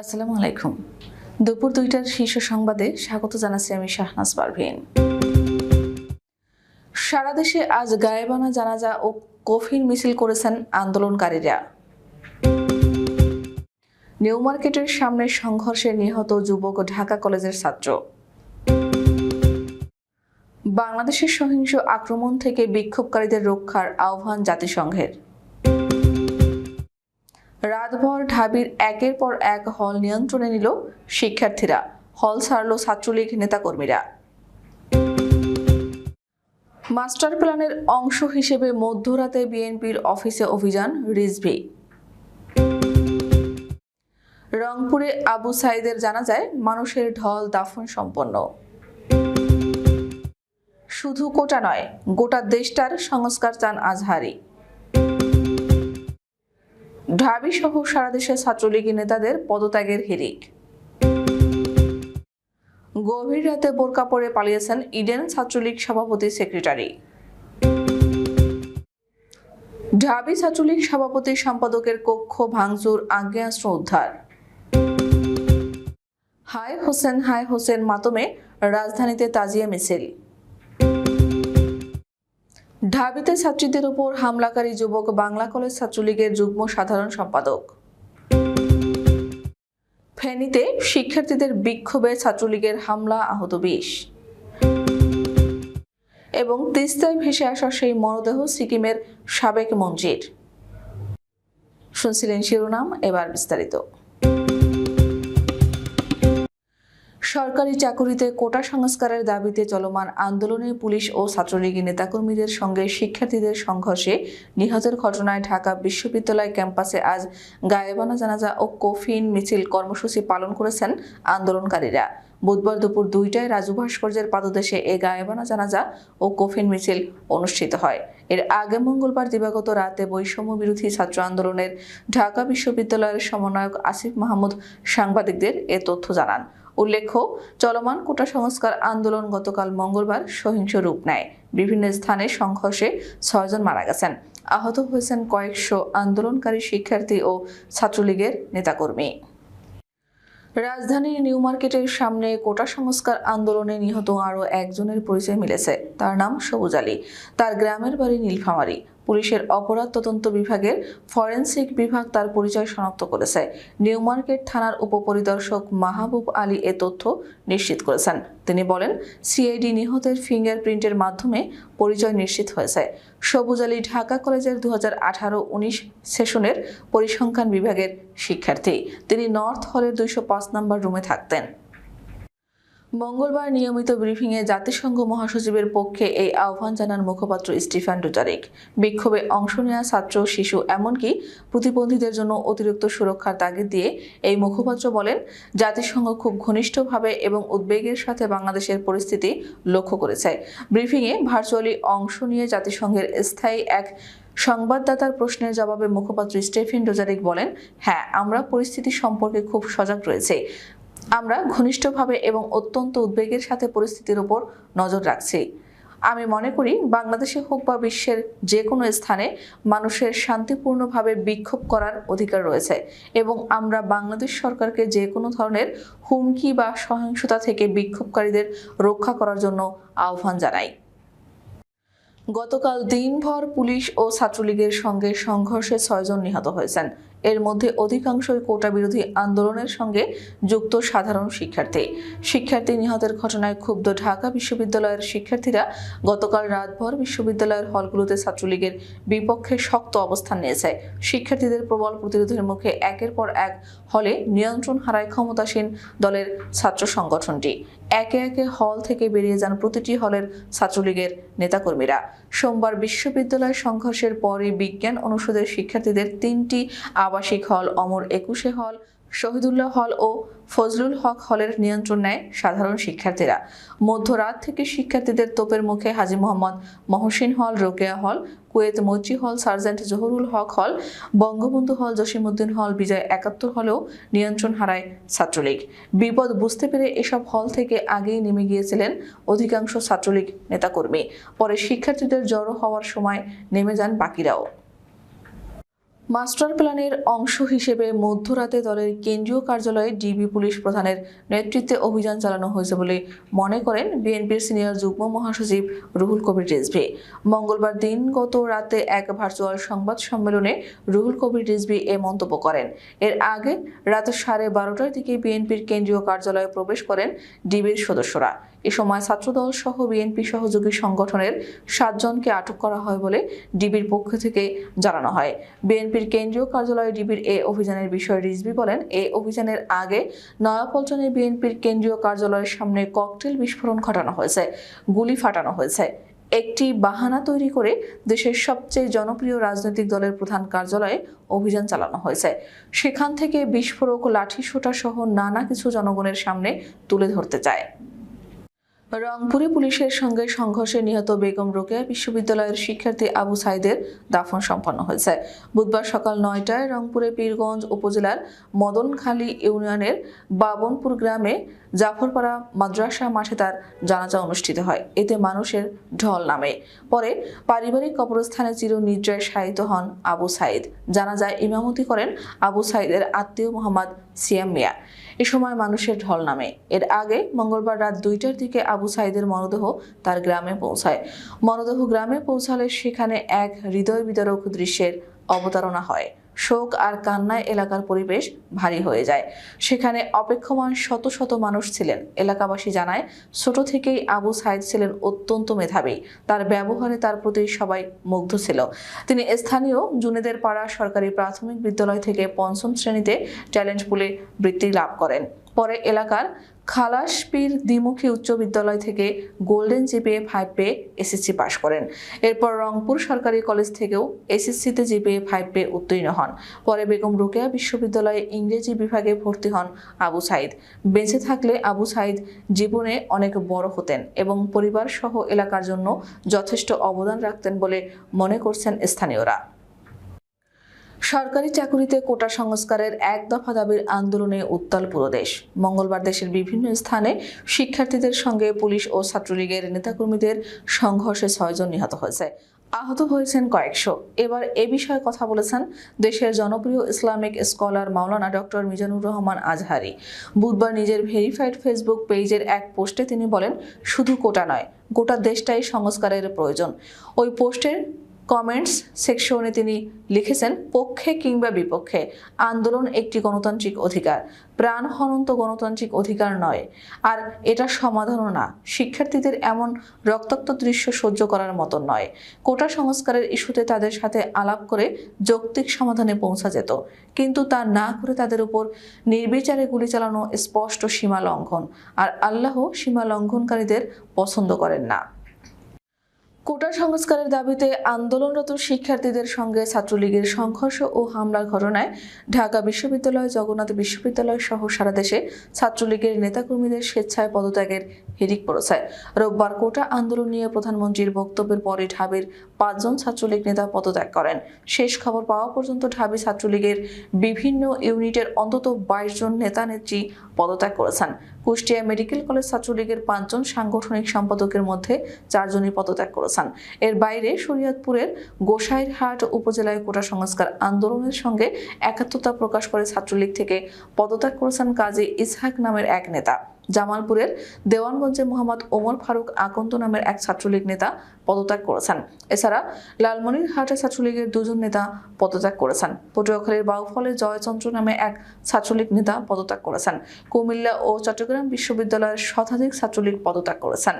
আসসালামু আলাইকুম। দুপুর দুইটার শীর্ষ সংবাদে স্বাগত জানাচ্ছি আমি শাহনাজ পারভিন। সারা দেশে আজ গায়েবানা জানাজা ও কফিন মিছিল করেছেন আন্দোলনকারীরা। নিউ মার্কেটের সামনে সংঘর্ষে নিহত যুবক ঢাকা কলেজের ছাত্র। বাংলাদেশের সহিংস আক্রমণ থেকে বিক্ষোভকারীদের রক্ষার আহ্বান জাতিসংঘের। রাতভর ঢাবির একের পর এক হল নিয়ন্ত্রণে নিল শিক্ষার্থীরা। হল ছাড়ল ছাত্রলীগ নেতাকর্মীরা। মাস্টার প্ল্যানের অংশ হিসেবে মধ্যরাতে বিএনপির অফিসে অভিযান রিজভি। রংপুরে আবু সাইদের জানা যায়, মানুষের ঢল দাফন সম্পন্ন। শুধু কোটা নয়, গোটা দেশটার সংস্কার চান আজহারি। ঢাবি সহ সারা দেশের ছাত্রলীগী নেতাদের পদত্যাগের হিরিক গভীর রাতে বোরকা পরে পালিয়েছেন ইডেন ছাত্রলীগ সভাপতি সেক্রেটারি। ঢাবি ছাত্রলীগ সভাপতি সম্পাদকের কক্ষ ভাঙচুর আগ্নেয়াস্ত্র উদ্ধার। হায় হোসেন হায় হোসেন মাতমে রাজধানীতে তাজিয়া মিছিল। ঢাবিতে ছাত্রীদের উপর হামলাকারী যুবক বাংলা কলেজ ছাত্রলীগের যুগ্ম সাধারণ সম্পাদক। ফেনীতে শিক্ষার্থীদের বিক্ষোভে ছাত্রলীগের হামলা, আহত বিশ। এবং তিস্তায় ভেসে আসা সেই মরদেহ সিকিমের সাবেক মঞ্জির। শুনছিলেন শিরোনাম, এবার বিস্তারিত। সরকারি চাকুরিতে কোটা সংস্কারের দাবিতে চলমান আন্দোলনে পুলিশ ও ছাত্রলীগী নেতাকর্মীদের সঙ্গে শিক্ষার্থীদের সংঘর্ষে নিহতের ঘটনায় ঢাকা বিশ্ববিদ্যালয় ক্যাম্পাসে আজ গায়েবানা জানাজা ও কফিন মিছিল কর্মসূচি পালন করেছেন আন্দোলনকারীরা। বুধবার দুপুর দুইটায় রাজু ভাস্কর্যের পাদদেশে এ গায়েবানা জানাজা ও কফিন মিছিল অনুষ্ঠিত হয়। এর আগে মঙ্গলবার দিবাগত রাতে বৈষম্য বিরোধী ছাত্র আন্দোলনের ঢাকা বিশ্ববিদ্যালয়ের সমন্বয়ক আসিফ মাহমুদ সাংবাদিকদের এ তথ্য জানান। উল্লেখ্য, চলমান কোটা সংস্কার আন্দোলন গতকাল মঙ্গলবার সহিংস রূপ নেয়। বিভিন্ন স্থানে সংঘর্ষে ছয়জন মারা গেছেন। আহত হয়েছেন কয়েকশো আন্দোলনকারী শিক্ষার্থী ও ছাত্রলীগের নেতাকর্মী। রাজধানীর নিউ মার্কেটের সামনে কোটা সংস্কার আন্দোলনে নিহত আরও একজনের পরিচয় মিলেছে। তার নাম সবুজ আলী। তার গ্রামের বাড়ি নীলফামারী। পুলিশের অপরাধ তদন্ত বিভাগের ফরেন্সিক বিভাগ তার পরিচয় শনাক্ত করেছে। নিউ মার্কেট থানার উপপরিদর্শক মাহবুব আলী এ তথ্য নিশ্চিত করেছেন। তিনি বলেন, সিআইডি নিহতের ফিঙ্গারপ্রিন্টের মাধ্যমে পরিচয় নিশ্চিত হয়েছে। সবুজ আলী ঢাকা কলেজের দু হাজার আঠারো উনিশ সেশনের পরিসংখ্যান বিভাগের শিক্ষার্থী। তিনি নর্থ হলের দুইশো পাঁচ নম্বর রুমে থাকতেন। মঙ্গলবার নিয়মিত ব্রিফিংয়ে জাতিসংঘ মহাসচিবের পক্ষে এই আহ্বান জানান মুখপাত্র স্টিফান ডুজারিক বিক্ষোভে অংশ নেওয়া ছাত্র, শিশু এমনকি প্রতিবন্ধীদের জন্য অতিরিক্ত সুরক্ষার তাগিদ দিয়ে এই মুখপাত্র বলেন, জাতিসংঘ খুব ঘনিষ্ঠভাবে এবং উদ্বেগের সাথে বাংলাদেশের পরিস্থিতি লক্ষ্য করেছে। ব্রিফিংয়ে ভার্চুয়ালি অংশ নিয়ে জাতিসংঘের স্থায়ী এক সংবাদদাতার প্রশ্নের জবাবে মুখপাত্র স্টেফেন ডোজারিক বলেন হ্যাঁ আমরা পরিস্থিতি সম্পর্কে খুব সজাগ রয়েছে। আমরা ঘনিষ্ঠভাবে এবং অত্যন্ত উদ্বেগের সাথে পরিস্থিতির উপর নজর রাখছি। আমি মনে করি, বাংলাদেশে হোক বা বিশ্বের যে কোনো স্থানে মানুষের শান্তিপূর্ণভাবে বিক্ষোভ করার অধিকার রয়েছে এবং আমরা বাংলাদেশ সরকারকে যে কোনো ধরনের হুমকি বা সহিংসতা থেকে বিক্ষোভকারীদের রক্ষা করার জন্য আহ্বান জানাই। গতকাল দিনভর পুলিশ ও ছাত্রলীগের সঙ্গে সংঘর্ষে ছয়জন নিহত হয়েছেন। এর মধ্যে অধিকাংশই কোটা বিরোধী আন্দোলনের সঙ্গে যুক্ত সাধারণ শিক্ষার্থী। শিক্ষার্থী নিহতের ঘটনায় ক্ষুব্ধ ঢাকা বিশ্ববিদ্যালয়ের শিক্ষার্থীরা গতকাল রাতভর বিশ্ববিদ্যালয়ের হলগুলোতে ছাত্রলীগের বিপক্ষে শক্ত অবস্থান নিয়েছে। শিক্ষার্থীদের প্রবল প্রতিরোধের মুখে একের পর এক হলে নিয়ন্ত্রণ হারায় ক্ষমতাসীন দলের ছাত্র সংগঠনটি। একে একে হল থেকে বেরিয়ে যান প্রতিটি হলের ছাত্রলীগের নেতাকর্মীরা। সোমবার বিশ্ববিদ্যালয় সংঘর্ষের পরে বিজ্ঞান অনুষদের শিক্ষার্থীদের তিনটি আবাসিক হল অমর একুশে হল শহীদুল্লাহ হল ও ফজলুল হক হলের নিয়ন্ত্রণ নেয় সাধারণ শিক্ষার্থীরা। মধ্যরাত থেকে শিক্ষার্থীদের তোপের মুখে হাজি মোহাম্মদ মহসিন হল, রোকেয়া হল, কুয়েত মৈত্রী হল, সার্জেন্ট জহুরুল হক হল, বঙ্গবন্ধু হল, জসিমউদ্দিন হল, বিজয় একাত্তর হলেও নিয়ন্ত্রণ হারায় ছাত্রলীগ। বিপদ বুঝতে পেরে এসব হল থেকে আগেই নেমে গিয়েছিলেন অধিকাংশ ছাত্রলীগ নেতাকর্মী। পরে শিক্ষার্থীদের জড়ো হওয়ার সময় নেমে যান বাকিরাও। মাস্টার প্ল্যানের অংশ হিসেবে মধ্যরাতে দলের কেন্দ্রীয় কার্যালয়ে ডিবি পুলিশ প্রধানের নেতৃত্বে অভিযান চালানো হয়েছে বলে মনে করেন বিএনপির সিনিয়র যুগ্ম মহাসচিব রুহুল কবির রিজভি। মঙ্গলবার দিন গত রাতে এক ভার্চুয়াল সংবাদ সম্মেলনে রুহুল কবির রিজভি এ মন্তব্য করেন। এর আগে রাত সাড়ে বারোটার দিকে বিএনপির কেন্দ্রীয় কার্যালয়ে প্রবেশ করেন ডিবির সদস্যরা। এ সময় ছাত্রদল সহ বিএনপি সহযোগী সংগঠনের সাতজনকে আটক করা হয় বলে ডিবির পক্ষ থেকে জানানো হয়। বিএনপির কেন্দ্রীয় কার্যালয়ে ডিবির এ অভিযানের বিষয়ে রিজভি বলেন এই অভিযানের আগে নয়াপল্টনে বিএনপির কেন্দ্রীয় কার্যালয়ের সামনে ককটেল বিস্ফোরণ ঘটানো হয়েছে, গুলি ফাটানো হয়েছে। একটি বাহানা তৈরি করে দেশের সবচেয়ে জনপ্রিয় রাজনৈতিক দলের প্রধান কার্যালয়ে অভিযান চালানো হয়েছে। সেখান থেকে বিস্ফোরক লাঠি সোটা সহ নানা কিছু জনগণের সামনে তুলে ধরতে চায়। রংপুরে পুলিশের সঙ্গে সংঘর্ষে নিহত বেগম রোকেয়া বিশ্ববিদ্যালয়ের শিক্ষার্থী আবু সাইদের দাফন সম্পন্ন হয়েছে। বুধবার সকাল নয়টায় রংপুরে পীরগঞ্জ উপজেলার মদনখালী ইউনিয়নের বাবনপুর গ্রামে জাফরপাড়া মাদ্রাসা মাঠে তার জানাজা অনুষ্ঠিত হয়। এতে মানুষের ঢল নামে। পরে পারিবারিক কবরস্থানে চির নির্জয় শায়িত হন আবু সাইদ। জানাজায় ইমামতি করেন আবু সাইদের আত্মীয় মোহাম্মদ সিয়াম মিয়া। এ সময় মানুষের ঢল নামে। এর আগে মঙ্গলবার রাত দুইটার দিকে আবু সাইদের মরদেহ তার গ্রামে পৌঁছায়। মরদেহ গ্রামে পৌঁছালে সেখানে এক হৃদয় বিদারক দৃশ্যের অবতারণা হয়। শোক আর কান্নায় এলাকার পরিবেশ ভারী হয়ে যায়। সেখানে অপেক্ষমান শত শত মানুষ ছিলেন। এলাকাবাসী জানায়, ছোট থেকেই আবু সাইদ ছিলেন অত্যন্ত মেধাবী। তার ব্যবহারে তার প্রতি সবাই মুগ্ধ ছিল। তিনি স্থানীয় জুনেদের পাড়া সরকারি প্রাথমিক বিদ্যালয় থেকে পঞ্চম শ্রেণীতে ট্যালেন্ট পুলে বৃত্তি লাভ করেন। পরে এলাকার খালাসপীর দ্বিমুখী উচ্চ বিদ্যালয় থেকে গোল্ডেন জিপিএ ফাইভ পেয়ে এসএসসি পাশ করেন। এরপর রংপুর সরকারি কলেজ থেকেও এসএসসিতে জিপিএ ফাইভ পেয়ে উত্তীর্ণ হন। পরে বেগম রোকেয়া বিশ্ববিদ্যালয়ে ইংরেজি বিভাগে ভর্তি হন আবু সাইদ। বেঁচে থাকলে আবু সাইদ জীবনে অনেক বড় হতেন এবং পরিবার সহ এলাকার জন্য যথেষ্ট অবদান রাখতেন বলে মনে করছেন স্থানীয়রা। সরকারি চাকুরিতে কোটা সংস্কারের এক দফা দাবির আন্দোলনে উত্তাল পুরো দেশ। মঙ্গলবার দেশের বিভিন্ন স্থানে শিক্ষার্থীদের সঙ্গে পুলিশ ও ছাত্রলীগের নেতাকর্মীদের সংঘর্ষে ছয়জন নিহত হয়েছে। আহত হয়েছেন কয়েকশো। এবার এ বিষয়ে কথা বলেছেন দেশের জনপ্রিয় Islamic scholar Maulana doctor Mizanur Rahman Azhari. বুধবার নিজের ভেরিফাইড ফেসবুক পেজের এক পোস্টে তিনি বলেন, শুধু কোটা নয়, গোটা দেশটাই সংস্কারের প্রয়োজন। ওই পোস্টের কমেন্টস সেকশনে তিনি লিখেছেন, পক্ষে কিংবা বিপক্ষে, আন্দোলন একটি গণতান্ত্রিক অধিকার। প্রাণ হনন্ত গণতান্ত্রিক অধিকার নয়। আর এটা সমাধানও না। শিক্ষার্থীদের এমন রক্তাক্ত দৃশ্য সহ্য করার মতো নয়। কোটা সংস্কারের ইস্যুতে তাদের সাথে আলাপ করে যৌক্তিক সমাধানে পৌঁছা যেত। কিন্তু তা না করে তাদের উপর নির্বিচারে গুলি চালানো স্পষ্ট সীমা লঙ্ঘন। আর আল্লাহ সীমা লঙ্ঘনকারীদের পছন্দ করেন না। কোটা সংস্কারের দাবিতে আন্দোলনরত শিক্ষার্থীদের সঙ্গে ছাত্রলীগের সংঘর্ষ ও হামলার ঘটনায় ঢাকা বিশ্ববিদ্যালয়, জগন্নাথ বিশ্ববিদ্যালয় সহ সারা দেশে ছাত্রলীগের নেতাকর্মীদের স্বেচ্ছায় পদত্যাগের হিড়িক পড়েছে। রোববার কোটা আন্দোলন নিয়ে প্রধানমন্ত্রীর বক্তব্যের পরে ঢাবির পাঁচজন ছাত্রলীগ নেতা পদত্যাগ করেন। শেষ খবর পাওয়া পর্যন্ত ঢাবি ছাত্রলীগের বিভিন্ন ইউনিটের অন্তত বাইশ জন নেতা নেত্রী পদত্যাগ করেছেন। কুষ্টিয়া মেডিকেল কলেজ ছাত্রলীগের পাঁচজন সাংগঠনিক সম্পাদকের মধ্যে চারজনই পদত্যাগ করেছেন। এর বাইরে শরীয়তপুরের গোসাইরহাট উপজেলায় কোটা সংস্কার আন্দোলনের সঙ্গে একাত্মতা প্রকাশ করে ছাত্রলীগ থেকে পদত্যাগ করেছেন কাজী ইসহাক নামের এক নেতা। জামালপুরের দেওয়ানগঞ্জে মোহাম্মদ ওমর ফারুক আকন্দ নামের এক ছাত্রলীগ নেতা পদত্যাগ করেছেন। এছাড়া লালমনিরহাটে ছাত্রলীগের দুজন নেতা পদত্যাগ করেছেন। পটুয়াখালীর বাউফলে জয়চন্দ্র নামে এক ছাত্রলীগ নেতা পদত্যাগ করেছেন। কুমিল্লা ও চট্টগ্রাম বিশ্ববিদ্যালয়ের শতাধিক ছাত্রলীগ পদত্যাগ করেছেন।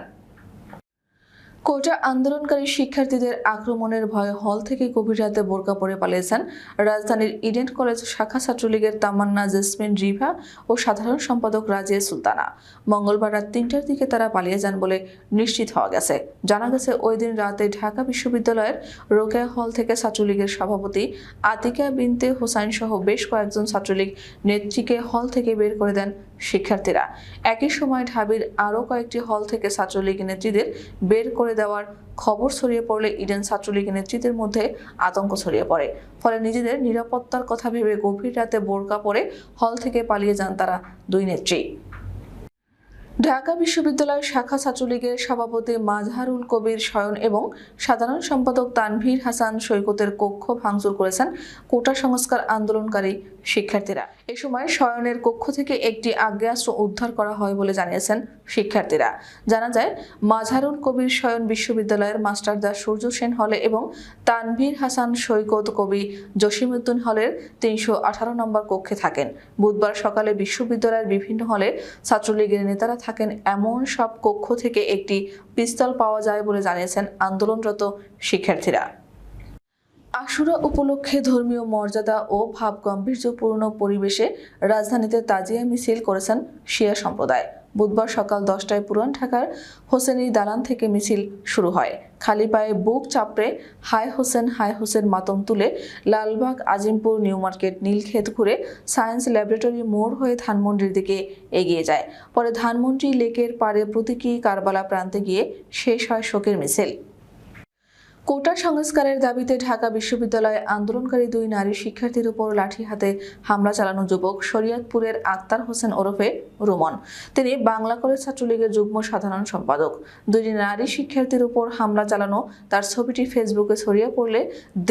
কোটা আন্দোলনকারী শিক্ষার্থীদের আক্রমণের ভয়ে হল থেকে গভীর রাতে বোরকা পরে পালিয়েছেন রাজধানীর ইডেন কলেজ শাখা ছাত্রলীগের তামান্না জেসমিন রিভা ও সাধারণ সম্পাদক রাজিয়া সুলতানা। মঙ্গলবার রাত তিনটার দিকে তারা পালিয়ে যান বলে নিশ্চিত হওয়া গেছে। জানা গেছে, ওই দিন রাতে ঢাকা বিশ্ববিদ্যালয়ের রোকেয়া হল থেকে ছাত্রলীগের সভাপতি আতিকা বিনতে হোসাইন সহ বেশ কয়েকজন ছাত্রলীগ নেত্রীকে হল থেকে বের করে দেন শিক্ষার্থীরা। একই সময় ঢাবির আরও কয়েকটি হল থেকে ছাত্রলীগ নেত্রীদের বের করে দেওয়ার খবর ছড়িয়ে পড়লে ইডেন ছাত্রলীগ নেতৃত্বের মধ্যে আতঙ্ক ছড়িয়ে পড়ে। ফলে নিজেদের নিরাপত্তার কথা ভেবে গভীর রাতে বোরকা পরে হল থেকে পালিয়ে যান তারা দুই নেত্রী। ঢাকা বিশ্ববিদ্যালয় শাখা ছাত্রলীগের সভাপতি মাজহারুল কবির শয়ন এবং সাধারণ সম্পাদক তানভীর হাসান সৈকতের কক্ষ ভাঙচুর করেছেন কোটা সংস্কার আন্দোলনকারী শিক্ষার্থীরা। এ সময় শয়নের কক্ষ থেকে একটি আগ্নেয়াস্ত্র উদ্ধার করা হয় বলে জানিয়েছেন শিক্ষার্থীরা। জানা যায়, মাজহারুল কবির শয়ন বিশ্ববিদ্যালয়ের মাস্টারদা সূর্য সেন হলে এবং তানভীর হাসান সৈকত কবি জসিমউদ্দিন হলের তিনশো আঠারো নম্বর কক্ষে থাকেন। বুধবার সকালে বিশ্ববিদ্যালয়ের বিভিন্ন হলে ছাত্রলীগের নেতারা থাকেন এমন সব কক্ষ থেকে একটি পিস্তল পাওয়া যায় বলে জানিয়েছেন আন্দোলনরত শিক্ষার্থীরা। আশুরা উপলক্ষে ধর্মীয় মর্যাদা ও ভাবগম্ভীর্যপূর্ণ পরিবেশে রাজধানীতে তাজিয়া মিছিল করেছেন শিয়া সম্প্রদায়। বুধবার সকাল দশটায় পুরান ঢাকার হোসেনি দালান থেকে মিছিল শুরু হয়। খালি পায়ে বুক চাপড়ে হাই হোসেন হাই হোসেন মাতম তুলে লালবাগ, আজিমপুর, নিউ মার্কেট, নীলক্ষেত ঘুরে সায়েন্স ল্যাবরেটরি মোড় হয়ে ধানমন্ডির দিকে এগিয়ে যায়। পরে ধানমন্ডি লেকের পাড়ে প্রতীকী কারবালা প্রান্তে গিয়ে শেষ হয় শোকের মিছিল। কোটা সংস্কারের দাবিতে ঢাকা বিশ্ববিদ্যালয়ে আন্দোলনকারী দুই নারী শিক্ষার্থীর উপর লাঠি হাতে হামলা চালানো যুবক শরিয়তপুরের আক্তার হোসেন ওরফে রুমন। তিনি বাংলা কলেজ ছাত্রলীগের যুগ্ম সাধারণ সম্পাদক। দুই নারী শিক্ষার্থীর উপর হামলা চালানো, তার ছবিটি ফেসবুকে ছড়িয়ে পড়লে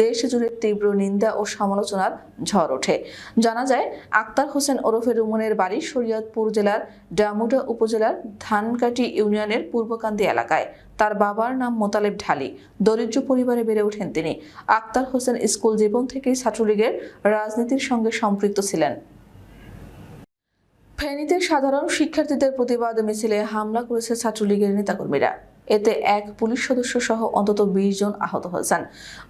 দেশ জুড়ে তীব্র নিন্দা ও সমালোচনার ঝড় ওঠে। জানা যায়, আক্তার হোসেন ওরফে রুমনের বাড়ি শরীয়তপুর জেলার ডামুডা উপজেলার ধানকাটি ইউনিয়নের পূর্বকান্দি এলাকায়। তার বাবার নাম মোতালেব ঢালি। দরিদ্র পরিবারে বেড়ে ওঠেন তিনি। আক্তার হোসেন স্কুল জীবন থেকেই ছাত্রলীগের রাজনীতির সঙ্গে সম্পৃক্ত ছিলেন। ফেনীতে সাধারণ শিক্ষার্থীদের প্রতিবাদ মিছিলে হামলা করেছে ছাত্রলীগের নেতাকর্মীরা। এতে এক পুলিশ সদস্য সহ অন্তত বিশ জন আহত হয়েছেন।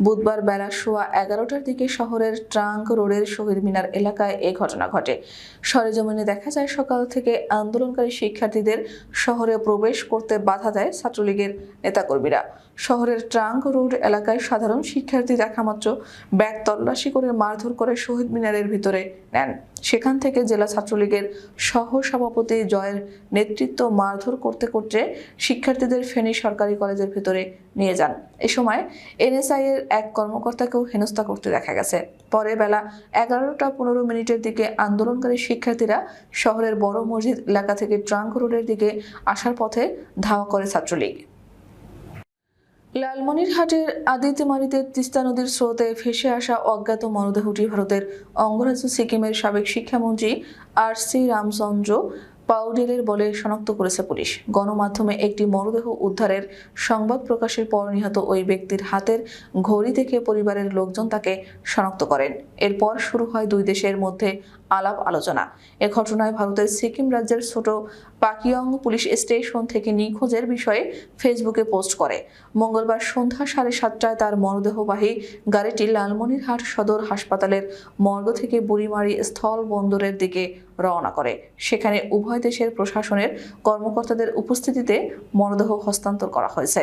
বুধবার বেলা সোয়া এগারোটার দিকে শহরের ট্রাঙ্ক রোডের শহীদ মিনার এলাকায় এ ঘটনা ঘটে। সরেজমিনে দেখা যায় সকাল থেকে আন্দোলনকারী শিক্ষার্থীদের শহরে প্রবেশ করতে বাধা দেয় ছাত্রলীগের নেতাকর্মীরা। শহরের ট্রাঙ্ক রোড এলাকায় সাধারণ শিক্ষার্থী দেখা মাত্র ব্যাগ তল্লাশি করে মারধর করে শহীদ মিনারের ভিতরে নেন। সেখান থেকে জেলা ছাত্রলীগের সহ সভাপতি জয়ের নেতৃত্ব মারধর করতে করতে শিক্ষার্থীদের ফেনী সরকারি কলেজের ভিতরে নিয়ে যান। এ সময় এনএসআই এর এক কর্মকর্তাকেও হেনস্থা করতে দেখা গেছে। পরে বেলা এগারোটা পনেরো মিনিটের দিকে আন্দোলনকারী শিক্ষার্থীরা শহরের বড় মসজিদ এলাকা থেকে ট্রাঙ্ক রোডের দিকে আসার পথে ধাওয়া করে ছাত্রলীগ। লালমনিরহাটের আদিত্যমারিতে তিস্তা নদীর স্রোতে ভেসে আসা অজ্ঞাত মরদেহটি ভারতের অঙ্গরাজ্য সিকিমের সাবেক শিক্ষামন্ত্রী আর সি রামচন্দ্র পাউডেলের বলে শনাক্ত করেছে পুলিশ। গণমাধ্যমে একটি মরদেহ উদ্ধারের সংবাদ প্রকাশের পর নিহত ওই ব্যক্তির হাতের ঘড়ি থেকে পরিবারের লোকজন তাকে শনাক্ত করেন। এরপর শুরু হয় দুই দেশের মধ্যে আলাপ আলোচনা। এ ঘটনায় ভারতের সিকিম রাজ্যের ছোট পাকিয়ং পুলিশ স্টেশন থেকে নিখোঁজের বিষয়ে ফেসবুকে পোস্ট করে। মঙ্গলবার সন্ধ্যা সাড়ে সাতটায় তার মরদেহবাহী গাড়িটি লালমনিরহাট সদর হাসপাতালের মর্গ থেকে বুড়িমারি স্থল বন্দরের দিকে রওনা করে। সেখানে উভয় দেশের প্রশাসনের কর্মকর্তাদের উপস্থিতিতে মরদেহ হস্তান্তর করা হয়েছে।